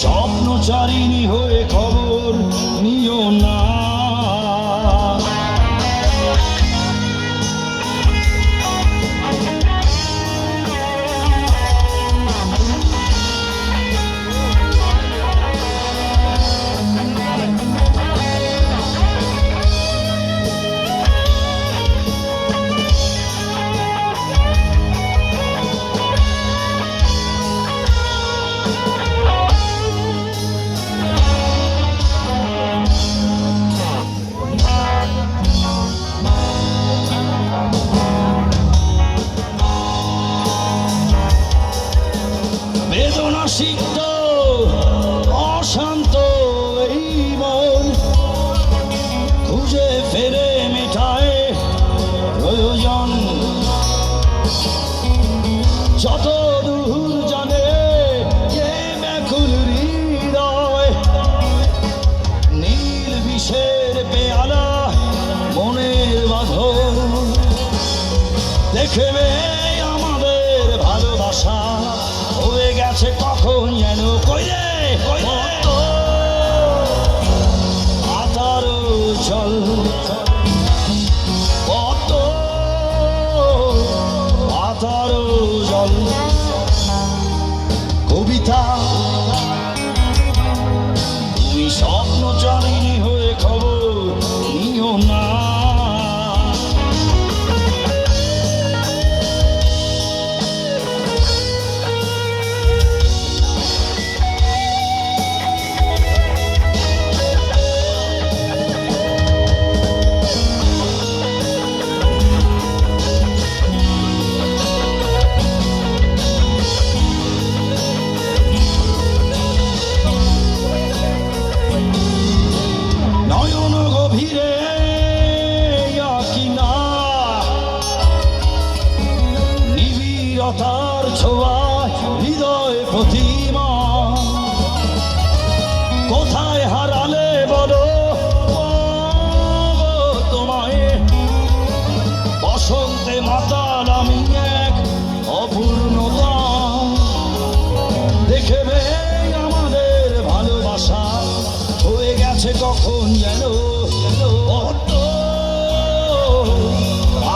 স্বপ্নচারিণী হয়ে খবর সিদ্ধ, অশান্ত এই মন। খুঁজে ফেরে মেটায় প্রয়োজন। যত দূর জানে এ ব্যাকুল হৃদয়, নীল বিষের পেয়ালা মনের বাঁধন দেখবে আমাদের ভালোবাসা। কবিতা নিবিড়তার ছোঁয়ায় হৃদয় প্রতিমা। কোথায় হারালে বলো? তোমায়। বসন্তে মাতাল আমি এক অপূর্ণতা। দেখবে আমাদের ভালোবাসা। হয়ে গেছে কখন যেন?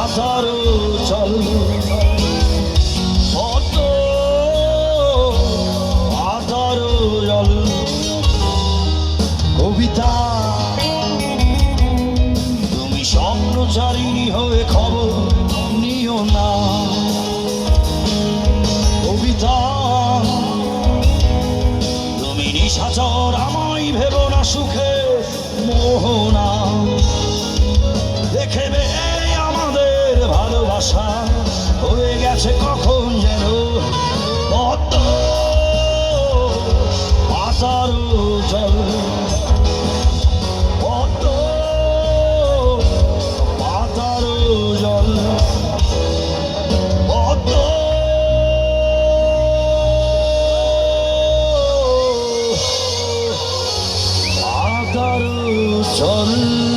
আধার চল স্বপ্নচারিণী হয়ে খবর নিও না। কবিতা তুমি নিশাচর, আমায় ভেব না সুখে মোহনা। দেখেবে আমাদের ভালোবাসা, হয়ে গেছে আদার চল